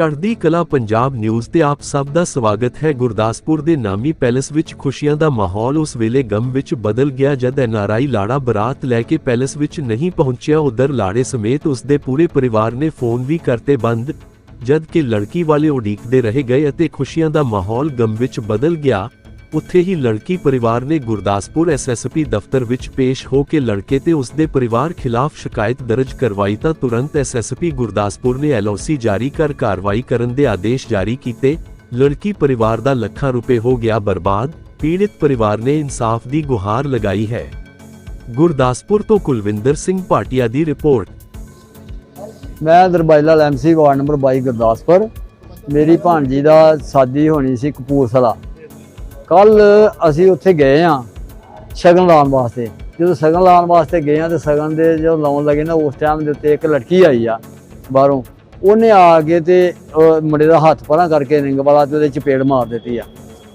ਚੜ੍ਹਦੀ ਕਲਾ ਪੰਜਾਬ ਨਿਊਜ਼ ਤੇ ਆਪ ਸਭ ਦਾ ਸਵਾਗਤ ਹੈ। ਗੁਰਦਾਸਪੁਰ ਦੇ ਨਾਮੀ ਪੈਲੇਸ ਵਿੱਚ ਖੁਸ਼ੀਆਂ ਦਾ ਮਾਹੌਲ ਉਸ ਵੇਲੇ ਗਮ ਵਿੱਚ ਬਦਲ ਗਿਆ ਜਦ ਐਨਆਰਆਈ ਲਾੜਾ ਬਰਾਤ ਲੈ ਕੇ ਪੈਲੇਸ ਵਿੱਚ ਨਹੀਂ ਪਹੁੰਚਿਆ। ਉਧਰ ਲਾੜੇ ਸਮੇਤ ਉਸ ਦੇ ਪੂਰੇ ਪਰਿਵਾਰ ਨੇ ਫੋਨ ਵੀ ਕਰਤੇ ਬੰਦ ਜਦ ਕਿ ਲੜਕੀ ਵਾਲੇ ਉਡੀਕਦੇ ਰਹੇ ਗਏ ਅਤੇ ਖੁਸ਼ੀਆਂ ਦਾ ਮਾਹੌਲ ਗਮ ਵਿੱਚ ਬਦਲ ਗਿਆ। ਉੱਥੇ ਹੀ ਲੜਕੀ ਪਰਿਵਾਰ ਨੇ ਗੁਰਦਾਸਪੁਰ ਐਸਐਸਪੀ ਦਫ਼ਤਰ ਵਿੱਚ ਪੇਸ਼ ਹੋ ਕੇ ਲੜਕੇ ਤੇ ਉਸ ਦੇ ਪਰਿਵਾਰ ਖਿਲਾਫ ਸ਼ਿਕਾਇਤ ਦਰਜ ਕਰਵਾਈ ਤਾਂ ਤੁਰੰਤ ਐਸਐਸਪੀ ਗੁਰਦਾਸਪੁਰ ਨੇ ਐਲਓਸੀ ਜਾਰੀ ਕਰ ਕਾਰਵਾਈ ਕਰਨ ਦੇ ਆਦੇਸ਼ ਜਾਰੀ ਕੀਤੇ। ਲੜਕੀ ਪਰਿਵਾਰ ਦਾ ਲੱਖਾਂ ਰੁਪਏ ਹੋ ਗਿਆ ਬਰਬਾਦ, ਪੀੜਿਤ ਪਰਿਵਾਰ ਨੇ ਇਨਸਾਫ ਦੀ ਗੁਹਾਰ ਲਗਾਈ ਹੈ। ਗੁਰਦਾਸਪੁਰ ਤੋਂ ਕੁਲਵਿੰਦਰ ਸਿੰਘ ਭਾਟੀਆ ਦੀ ਰਿਪੋਰਟ। ਮੈਂ Darbai Lal MC ward number 22 Gurdaspur. ਮੇਰੀ ਭਾਣਜੀ ਦਾ ਸਾਦੀ ਹੋਣੀ ਸੀ ਕਪੂਰਥਲਾ। ਕੱਲ ਅਸੀਂ ਉੱਥੇ ਗਏ ਆ ਸ਼ਗਨ ਲਾਉਣ ਵਾਸਤੇ। ਜਦੋਂ ਸ਼ਗਨ ਲਾਉਣ ਵਾਸਤੇ ਗਏ ਆ ਤੇ ਸ਼ਗਨ ਦੇ ਜਦੋਂ ਲਾਉਣ ਲੱਗੇ ਨਾ, ਉਸ ਟਾਈਮ ਦੇ ਉੱਤੇ ਇੱਕ ਲੜਕੀ ਆਈ ਆ ਬਾਹਰੋਂ। ਉਹਨੇ ਆ ਕੇ ਤੇ ਮੁੰਡੇ ਦਾ ਹੱਥ ਪਰਾਂ ਕਰਕੇ ਰਿੰਗ ਵਾਲਾ ਤੇ ਉਹਦੇ ਚਪੇੜ ਮਾਰ ਦਿੱਤੀ ਆ।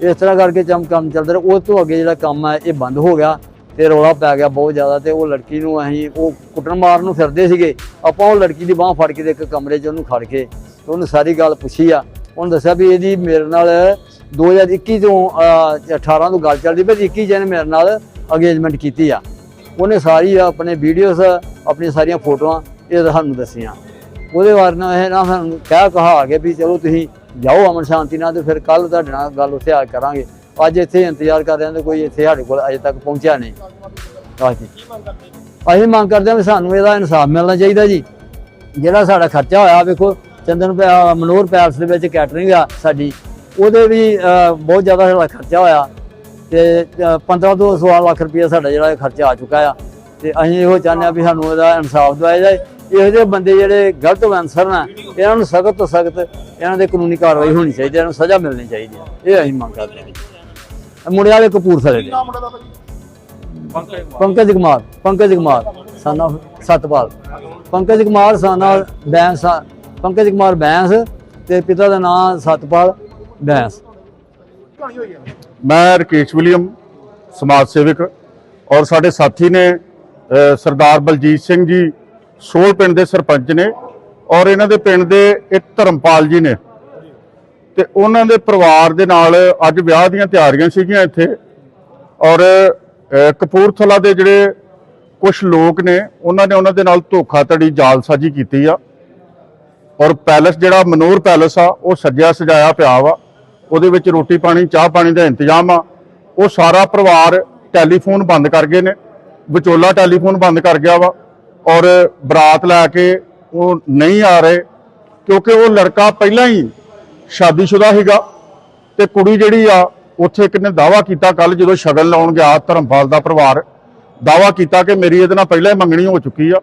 ਇਸ ਤਰ੍ਹਾਂ ਕਰਕੇ ਚਮ ਕੰਮ ਚੱਲਦਾ ਰਿਹਾ। ਉਸ ਤੋਂ ਅੱਗੇ ਜਿਹੜਾ ਕੰਮ ਹੈ ਇਹ ਬੰਦ ਹੋ ਗਿਆ ਤੇ ਰੌਲਾ ਪੈ ਗਿਆ ਬਹੁਤ ਜ਼ਿਆਦਾ ਤੇ ਉਹ ਲੜਕੀ ਨੂੰ ਅਸੀਂ ਉਹ ਕੁੱਟਣ ਮਾਰਨ ਨੂੰ ਫਿਰਦੇ ਸੀਗੇ। ਆਪਾਂ ਉਹ ਲੜਕੀ ਦੀ ਬਾਹ ਫੜ ਕੇ ਤੇ ਇੱਕ ਕਮਰੇ 'ਚ ਉਹਨੂੰ ਖੜ ਕੇ ਤੇ ਉਹਨੂੰ ਸਾਰੀ ਗੱਲ ਪੁੱਛੀ ਆ। ਉਹਨੂੰ ਦੱਸਿਆ ਵੀ ਇਹਦੀ ਮੇਰੇ ਨਾਲ 2021 ਤੋਂ ਅਹ, 18 ਤੋਂ ਗੱਲ ਚੱਲਦੀ ਪਈ 21 ਜਨ ਮੇਰੇ ਨਾਲ ਅਗੇਜਮੈਂਟ ਕੀਤੀ ਆ। ਉਹਨੇ ਸਾਰੀ ਆਪਣੇ ਵੀਡੀਓਜ਼ ਆਪਣੀਆਂ ਸਾਰੀਆਂ ਫੋਟੋਆਂ ਇਹ ਸਾਨੂੰ ਦੱਸੀਆਂ। ਉਹਦੇ ਬਾਰੇ ਨਾਲ ਇਹ ਨਾ ਸਾਨੂੰ ਕਹਿ ਕਹਾ ਕੇ ਵੀ ਚਲੋ ਤੁਸੀਂ ਜਾਓ ਅਮਨ ਸ਼ਾਂਤੀ ਨਾਲ ਤੇ ਫਿਰ ਕੱਲ ਤੁਹਾਡੇ ਨਾਲ ਗੱਲ ਉੱਥੇ ਆ ਕਰਾਂਗੇ। ਅੱਜ ਇੱਥੇ ਇੰਤਜ਼ਾਰ ਕਰ ਰਹੇ ਹਾਂ ਤੇ ਕੋਈ ਇੱਥੇ ਸਾਡੇ ਕੋਲ ਅਜੇ ਤੱਕ ਪਹੁੰਚਿਆ ਨਹੀਂ। ਹਾਂਜੀ। ਅਸੀਂ ਮੰਗ ਕਰਦੇ ਹਾਂ ਵੀ ਸਾਨੂੰ ਇਹਦਾ ਇਨਸਾਫ ਮਿਲਣਾ ਚਾਹੀਦਾ ਜੀ। ਜਿਹੜਾ ਸਾਡਾ ਖਰਚਾ ਹੋਇਆ ਵੇਖੋ ਚੰਦਨ ਪੈ- ਮਨੋਹਰ ਪੈਲਸ ਦੇ ਵਿੱਚ ਕੈਟਰਿੰਗ ਆ ਸਾਡੀ। ਉਹਦੇ ਵੀ ਬਹੁਤ ਜ਼ਿਆਦਾ ਸਾਡਾ ਖਰਚਾ ਹੋਇਆ ਤੇ ਅਹ, 15 ਤੋਂ 16 ਲੱਖ ਰੁਪਏ ਸਾਡਾ ਜਿਹੜਾ ਖਰਚਾ ਆ ਚੁੱਕਾ ਆ। ਤੇ ਅਸੀਂ ਇਹੋ ਚਾਹੁੰਦੇ ਆ ਵੀ ਸਾਨੂੰ ਇਹਦਾ ਇਨਸਾਫ ਦਿਵਾਇਆ ਜਾਏ। ਇਹੋ ਜਿਹੇ ਬੰਦੇ ਜਿਹੜੇ ਗਲਤ ਅਨਸਰ ਨੇ ਇਹਨਾਂ ਨੂੰ ਸਖਤ ਤੋਂ ਸਖਤ ਇਹਨਾਂ ਦੇ ਕਾਨੂੰਨੀ ਕਾਰਵਾਈ ਹੋਣੀ ਚਾਹੀਦੀ ਹੈ ਇਹਨਾਂ ਨੂੰ ਸਜ਼ਾ ਮਿਲਣੀ ਚਾਹੀਦੀ ਹੈ। ਇਹ ਅਸੀਂ ਮੰਗ ਕਰਦੇ ਹਾਂ ਮੁੰਡੇ ਵਾਲੇ ਕਪੂਰਥਲੇ ਦੇ। ਪੰਕਜ ਕੁਮਾਰ ਪੰਕਜ ਕੁਮਾਰ ਸਾਨਾ ਸਤਪਾਲ। ਪੰਕਜ ਕੁਮਾਰ ਸਾਨਾ ਬੈਂਸ ਪੰਕਜ ਕੁਮਾਰ ਬੈਂਸ ਤੇ ਪਿਤਾ ਦਾ ਨਾਮ ਸਤਪਾਲ। ਬੈਂਸ ਮੈਂ ਰਕੇਸ਼ ਵਿਲੀਅਮ, ਸਮਾਜ ਸੇਵਕ, ਔਰ ਸਾਡੇ ਸਾਥੀ ਨੇ ਸਰਦਾਰ ਬਲਜੀਤ ਸਿੰਘ ਜੀ, ਸੋਲ ਪਿੰਡ ਦੇ ਸਰਪੰਚ ਨੇ, ਔਰ ਇਹਨਾਂ ਦੇ ਪਿੰਡ ਦੇ ਇੱਕ ਧਰਮਪਾਲ ਜੀ ਨੇ। ਤੇ ਉਹਨਾਂ ਦੇ ਪਰਿਵਾਰ ਦੇ ਨਾਲ ਅੱਜ ਵਿਆਹ ਦੀਆਂ ਤਿਆਰੀਆਂ ਸੀਗੀਆਂ ਇੱਥੇ, ਔਰ ਕਪੂਰਥਲਾ ਦੇ ਜਿਹੜੇ ਕੁਝ ਲੋਕ ਨੇ, ਉਹਨਾਂ ਨੇ ਉਹਨਾਂ ਦੇ ਨਾਲ ਧੋਖਾਧੜੀ, ਜਾਲਸਾਜੀ ਕੀਤੀ ਆ। ਔਰ ਪੈਲਸ ਜਿਹੜਾ ਮਨੂਰ ਪੈਲਸ ਆ, ਉਹ ਸੱਜਿਆ ਸਜਾਇਆ ਪਿਆ ਵਾ। ਉਹਦੇ ਵਿੱਚ ਰੋਟੀ ਪਾਣੀ, ਚਾਹ ਪਾਣੀ ਦਾ ਇੰਤਜ਼ਾਮ ਆ। ਉਹ ਸਾਰਾ ਪਰਿਵਾਰ ਟੈਲੀਫੋਨ ਬੰਦ ਕਰ ਗਏ ਨੇ। ਵਿਚੋਲਾ ਟੈਲੀਫੋਨ ਬੰਦ ਕਰ ਗਿਆ ਵਾ ਔਰ ਬਰਾਤ ਲੈ ਕੇ ਉਹ ਨਹੀਂ ਆ ਰਹੇ ਕਿਉਂਕਿ ਉਹ ਲੜਕਾ ਪਹਿਲਾਂ ਹੀ ਸ਼ਾਦੀशुदा ਸੀਗਾ ਤੇ ਕੁੜੀ ਜਿਹੜੀ ਆ, ਉੱਥੇ ਇੱਕ ਨੇ ਦਾਵਾ ਕੀਤਾ ਕੱਲ ਜਦੋਂ ਸ਼ਗਨ ਲਾਉਣ ਗਿਆ ਧਰਮਪਾਲ ਦਾ ਪਰਿਵਾਰ। ਦਾਵਾ ਕੀਤਾ ਕਿ ਮੇਰੀ ਇਹਦੇ ਨਾਲ ਪਹਿਲਾਂ ਹੀ ਮੰਗਣੀ ਹੋ ਚੁੱਕੀ ਆ।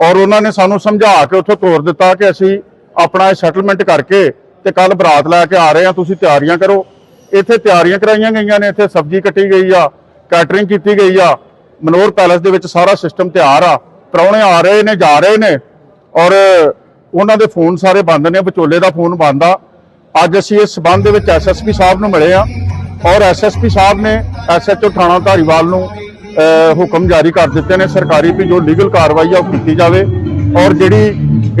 ਔਰ ਉਹਨਾਂ ਨੇ ਸਾਨੂੰ ਸਮਝਾ ਕੇ ਉੱਥੋਂ ਤੋਰ ਦਿੱਤਾ ਕਿ ਅਸੀਂ ਆਪਣਾ ਇਹ ਸੈਟਲਮੈਂਟ ਕਰਕੇ ਤੇ ਕੱਲ ਬਰਾਤ ਲੈ ਕੇ ਆ ਰਹੇ ਆ, ਤੁਸੀਂ ਤਿਆਰੀਆਂ ਕਰੋ। ਇੱਥੇ ਤਿਆਰੀਆਂ ਕਰਾਈਆਂ ਗਈਆਂ ਨੇ, ਇੱਥੇ ਸਬਜ਼ੀ ਕੱਟੀ ਗਈ ਆ ਕੈਟਰਿੰਗ ਕੀਤੀ ਗਈ ਆ। ਮਨੋਰ ਪੈਲੇਸ ਦੇ ਵਿੱਚ ਸਾਰਾ ਸਿਸਟਮ ਤਿਆਰ ਆ। ਪ੍ਰਾਹੁਣੇ ਆ ਰਹੇ ਨੇ, ਜਾ ਰਹੇ ਨੇ। ਔਰ ਉਹਨਾਂ ਦੇ ਫੋਨ ਸਾਰੇ ਬੰਦ ਨੇ, ਵਿਚੋਲੇ ਦਾ ਫੋਨ ਬੰਦ ਆ। ਅੱਜ ਅਸੀਂ ਇਸ ਸਬੰਧ ਦੇ ਵਿੱਚ ਐਸਐਸਪੀ ਸਾਹਿਬ ਨੂੰ ਮਿਲੇ ਆ। ਔਰ ਐਸਐਸਪੀ ਸਾਹਿਬ ਨੇ ਐਸਐਚਓ ਥਾਣਾ ਧਾਰੀਵਾਲ ਨੂੰ ਹੁਕਮ ਜਾਰੀ ਕਰ ਦਿੱਤੇ ਨੇ ਸਰਕਾਰੀ ਵੀ ਜੋ ਲੀਗਲ ਕਾਰਵਾਈ ਆ ਉਹ ਕੀਤੀ ਜਾਵੇ। ਔਰ ਜਿਹੜੀ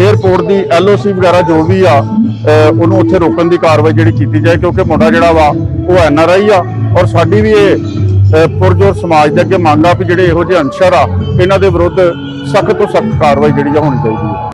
에어ਪੋਰਟ ਦੀ ਐਲਓਸੀ ਵਗੈਰਾ ਜੋ ਵੀ ਆ ਉਹਨੂੰ ਉੱਥੇ ਰੋਕਣ ਦੀ ਕਾਰਵਾਈ ਜਿਹੜੀ ਕੀਤੀ ਜਾਏ, ਕਿਉਂਕਿ ਮੁੰਡਾ ਜਿਹੜਾ ਵਾ, ਉਹ ਐੱਨ ਆਰ ਆਈ ਆ ਔਰ ਸਾਡੀ ਵੀ ਇਹ ਪੁਰਜੋਰ ਸਮਾਜ ਦੇ ਅੱਗੇ ਮੰਗ ਆ ਵੀ ਜਿਹੜੇ ਇਹੋ ਜਿਹੇ ਅਨਸਰ ਆ, ਇਹਨਾਂ ਦੇ ਵਿਰੁੱਧ ਸਖਤ ਤੋਂ ਸਖਤ ਕਾਰਵਾਈ ਜਿਹੜੀ ਆ ਹੋਣੀ ਚਾਹੀਦੀ ਹੈ।